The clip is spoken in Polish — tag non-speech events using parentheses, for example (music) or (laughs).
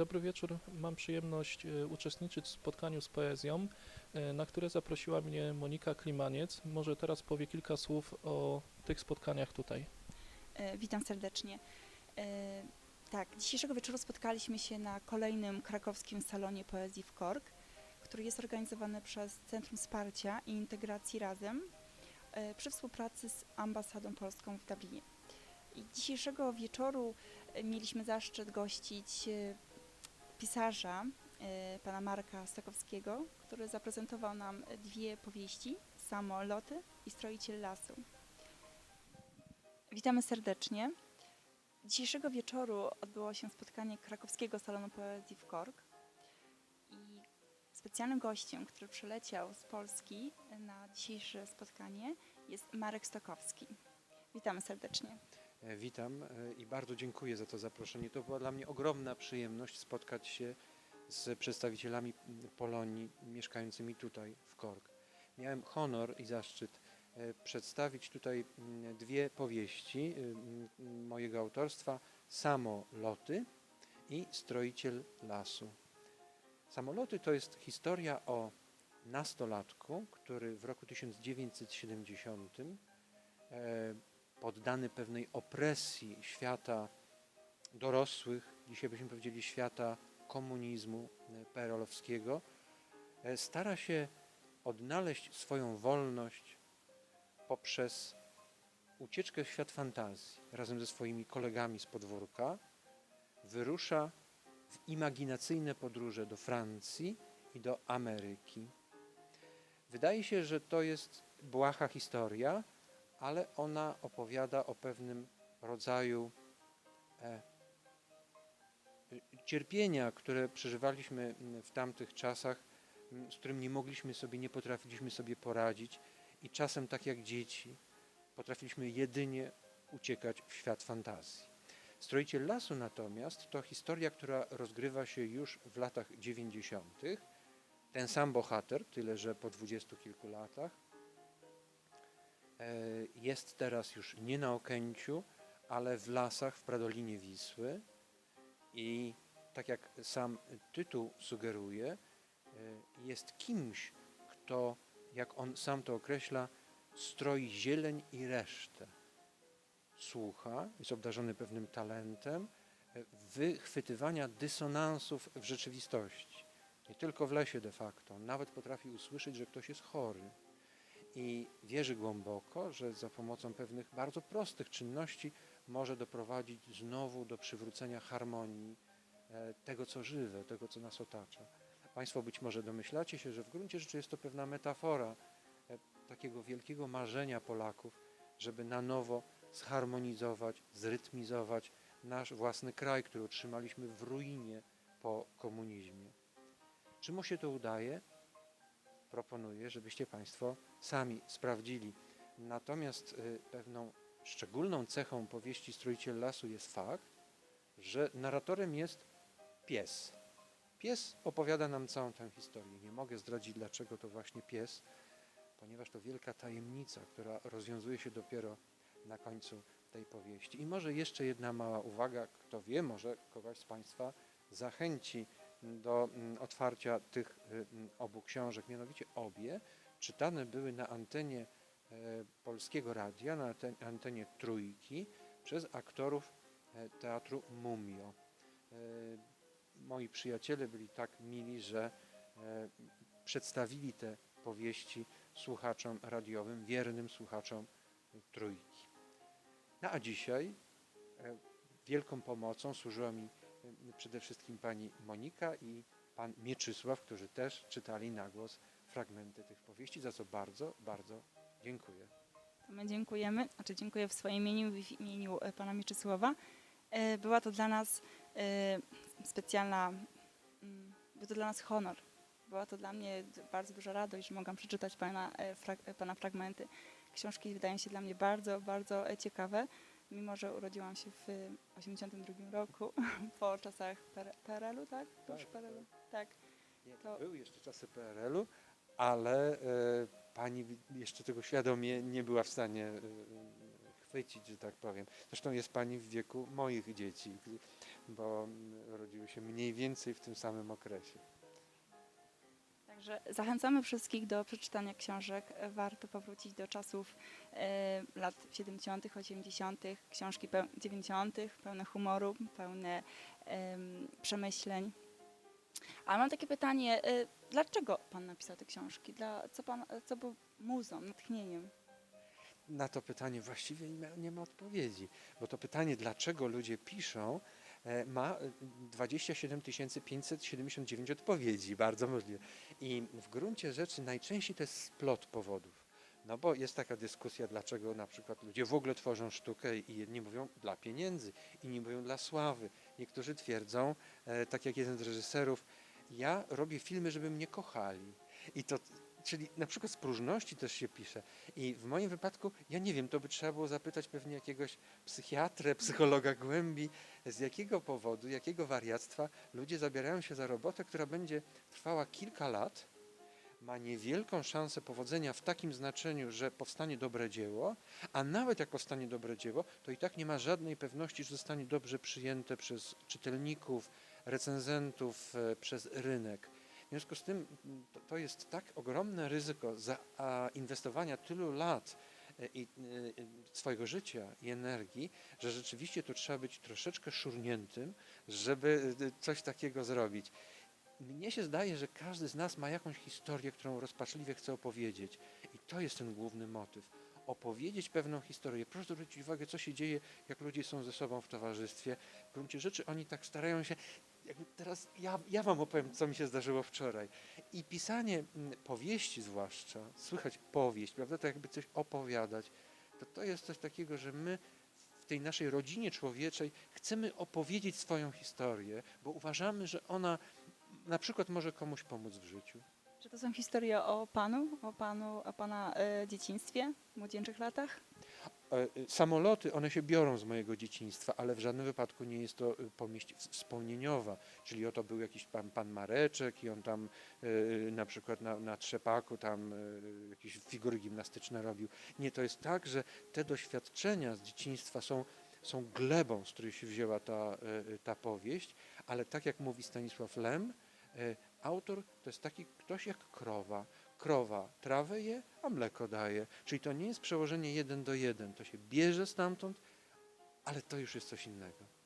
Dobry wieczór. Mam przyjemność e, uczestniczyć w spotkaniu z poezją, e, na które zaprosiła mnie Monika Klimaniec. Może teraz powie kilka słów o tych spotkaniach tutaj. E, Witam serdecznie. Tak, dzisiejszego wieczoru spotkaliśmy się na kolejnym krakowskim salonie poezji w Kork, który jest organizowany przez Centrum Wsparcia i Integracji Razem przy współpracy z Ambasadą Polską w Dublinie. I dzisiejszego wieczoru mieliśmy zaszczyt gościć pisarza, e, pana Marka Stakowskiego, który zaprezentował nam dwie powieści, Samoloty i Stroiciel Lasu. Witamy serdecznie. Dzisiejszego wieczoru odbyło się spotkanie krakowskiego salonu poezji w Kork i specjalnym gościem, który przyleciał z Polski na dzisiejsze spotkanie jest Marek Stokowski. Witamy serdecznie. E, Witam e, i bardzo dziękuję za to zaproszenie. To była dla mnie ogromna przyjemność spotkać się z przedstawicielami Polonii mieszkającymi tutaj w Kork. Miałem honor i zaszczyt e, przedstawić tutaj dwie powieści mojego autorstwa Samoloty i Stroiciel lasu. Samoloty to jest historia o nastolatku, który w roku 1970 e, poddany pewnej opresji świata dorosłych, dzisiaj byśmy powiedzieli świata komunizmu e, perelowskiego, e, stara się odnaleźć swoją wolność poprzez ucieczkę w świat fantazji. Razem ze swoimi kolegami z podwórka wyrusza w imaginacyjne podróże do Francji i do Ameryki. Wydaje się, że to jest błaha historia, ale ona opowiada o pewnym rodzaju e, cierpienia, które przeżywaliśmy m, w tamtych czasach, m, z którym nie mogliśmy sobie, nie potrafiliśmy sobie poradzić i czasem tak jak dzieci potrafiliśmy jedynie uciekać w świat fantazji. Stroiciel lasu natomiast to historia, która rozgrywa się już w latach 90. Ten sam bohater, tyle że po dwudziestu kilku latach, jest teraz już nie na Okęciu, ale w lasach w Pradolinie Wisły i tak jak sam tytuł sugeruje, e, jest kimś, kto, jak on sam to określa, stroi zieleń i resztę. Słucha, jest obdarzony pewnym talentem e, wychwytywania dysonansów w rzeczywistości. Nie tylko w lesie de facto, nawet potrafi usłyszeć, że ktoś jest chory i wierzy głęboko, że za pomocą pewnych bardzo prostych czynności może doprowadzić znowu do przywrócenia harmonii e, tego, co żywe, tego, co nas otacza. Państwo być może domyślacie się, że w gruncie rzeczy jest to pewna metafora e, takiego wielkiego marzenia Polaków, żeby na nowo zharmonizować, zrytmizować nasz własny kraj, który otrzymaliśmy w ruinie po komunizmie. Czy mu się to udaje? Proponuję, żebyście Państwo sami sprawdzili. Natomiast y, pewną szczególną cechą powieści Strójciel Lasu jest fakt, że narratorem jest pies. Pies opowiada nam całą tę historię. Nie mogę zdradzić, dlaczego to właśnie pies, ponieważ to wielka tajemnica, która rozwiązuje się dopiero na końcu tej powieści. I może jeszcze jedna mała uwaga, kto wie, może kogoś z Państwa zachęci do mm, otwarcia tych y, mm, obu książek, mianowicie obie czytane były na antenie e, Polskiego Radia, na ante- antenie Trójki przez aktorów e, teatru Mumio. E, Moi przyjaciele byli tak mili, że przedstawili te powieści słuchaczom radiowym, wiernym słuchaczom Trójki. No a dzisiaj wielką pomocą służyła mi przede wszystkim pani Monika i pan Mieczysław, którzy też czytali na głos fragmenty tych powieści, za co bardzo, bardzo dziękuję. My dziękujemy, znaczy dziękuję w swoim imieniu i w imieniu e, pana Mieczysława. E, Była to dla nas e, specjalna, mm, był to dla nas honor. Była to dla mnie bardzo duża radość, że mogłam przeczytać pana, pana fragmenty. Książki wydają się dla mnie bardzo, bardzo ciekawe, mimo że urodziłam się w 1982 roku, (laughs) po czasach PR- PRL-u, tak? Już Tak, PRL-u, tak. Nie, To- Były jeszcze czasy PRL-u, ale e, pani jeszcze tego świadomie nie była w stanie e, chwycić, że tak powiem. Zresztą jest pani w wieku moich dzieci. bo mm, rodziły się mniej więcej w tym samym okresie. Także zachęcamy wszystkich do przeczytania książek. Warto powrócić do czasów e, lat 70., 80., książki peł- 90., pełne humoru, pełne em, przemyśleń. Ale mam takie pytanie, e, dlaczego pan napisał te książki? Dla, co, pan, co był muzą, natchnieniem? Na to pytanie właściwie nie ma, nie ma odpowiedzi, bo to pytanie, dlaczego ludzie piszą, ma e, 27 579 odpowiedzi, bardzo możliwe. I w gruncie rzeczy najczęściej to jest splot powodów. No bo jest taka dyskusja, dlaczego na przykład ludzie w ogóle tworzą sztukę i jedni mówią dla pieniędzy, inni mówią dla sławy. Niektórzy twierdzą, e, tak jak jeden z reżyserów, ja robię filmy, żeby mnie kochali. I to, czyli na przykład z próżności też się pisze. I w moim wypadku, ja nie wiem, to by trzeba było zapytać pewnie jakiegoś psychiatrę, psychologa głębi, z jakiego powodu, jakiego wariactwa ludzie zabierają się za robotę, która będzie trwała kilka lat, ma niewielką szansę powodzenia w takim znaczeniu, że powstanie dobre dzieło, a nawet jak powstanie dobre dzieło, to i tak nie ma żadnej pewności, że zostanie dobrze przyjęte przez czytelników, recenzentów, e, przez rynek. W związku z tym m, to, to jest tak ogromne ryzyko zainwestowania tylu lat e, i, e, swojego życia i energii, że rzeczywiście tu trzeba być troszeczkę szurniętym, żeby e, coś takiego zrobić. Mnie się zdaje, że każdy z nas ma jakąś historię, którą rozpaczliwie chce opowiedzieć. I to jest ten główny motyw. Opowiedzieć pewną historię. Proszę zwrócić uwagę, co się dzieje, jak ludzie są ze sobą w towarzystwie. W gruncie rzeczy oni tak starają się. Teraz ja, ja wam opowiem, co mi się zdarzyło wczoraj. I pisanie mm, powieści zwłaszcza, słychać powieść, prawda, to jakby coś opowiadać, to to jest coś takiego, że my w tej naszej rodzinie człowieczej chcemy opowiedzieć swoją historię, bo uważamy, że ona na przykład może komuś pomóc w życiu. Czy to są historie o panu, o panu, o pana e, dzieciństwie, młodzieńczych latach? E, e, Samoloty, one się biorą z mojego dzieciństwa, ale w żadnym wypadku nie jest to powieść wspomnieniowa. Czyli oto był jakiś pan, pan Mareczek i on tam na przykład na, na trzepaku tam jakieś figury gimnastyczne robił. Nie, to jest tak, że te doświadczenia z dzieciństwa są, są glebą, z której się wzięła ta, ta powieść, ale tak jak mówi Stanisław Lem, autor to jest taki ktoś jak krowa. Krowa trawę je, a mleko daje. Czyli to nie jest przełożenie jeden do jeden. To się bierze stamtąd, ale to już jest coś innego.